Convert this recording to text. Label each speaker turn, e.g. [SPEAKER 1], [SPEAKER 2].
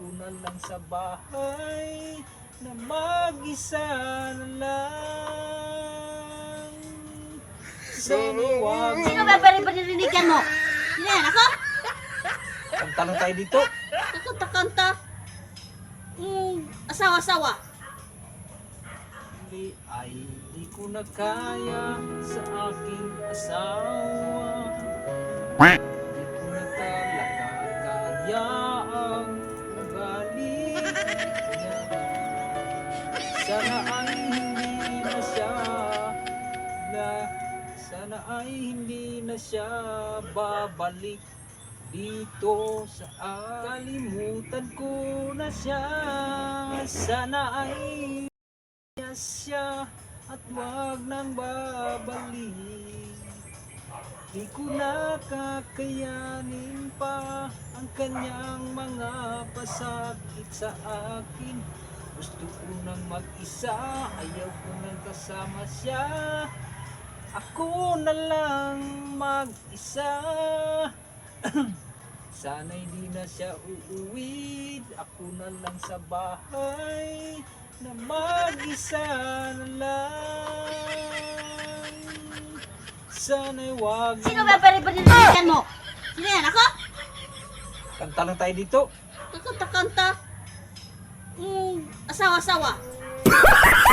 [SPEAKER 1] Ako na lang sa bahay na mag-isa na lang.
[SPEAKER 2] Sino ba ba rin panirinigan mo? Sino yan? Ako?
[SPEAKER 1] Kanta lang tayo dito.
[SPEAKER 2] Kakanta-kanta. Mm, asawa-asawa.
[SPEAKER 1] Hindi ay di ko na kaya sa aking asawa. Sana ay hindi na siya na sana ay hindi na siya babalik dito sa. Kalimutan ko na siya. Sana ay niya siya at wag nang babalik. Di ko na kakayanin pa ang kanyang mga pasakit sa akin. Gusto ko nang mag-isa, ayaw ko nang kasama siya. Ako na lang mag-isa. Sana hindi na siya uuwi. Ako na lang sa bahay na mag-isa na lang. Sana'y wag
[SPEAKER 2] Sino ba ba rin panirinigan mo? Sino yan? Ako?
[SPEAKER 1] Kanta lang tayo dito.
[SPEAKER 2] Kakanta-kanta. Mm, asawa-asawa.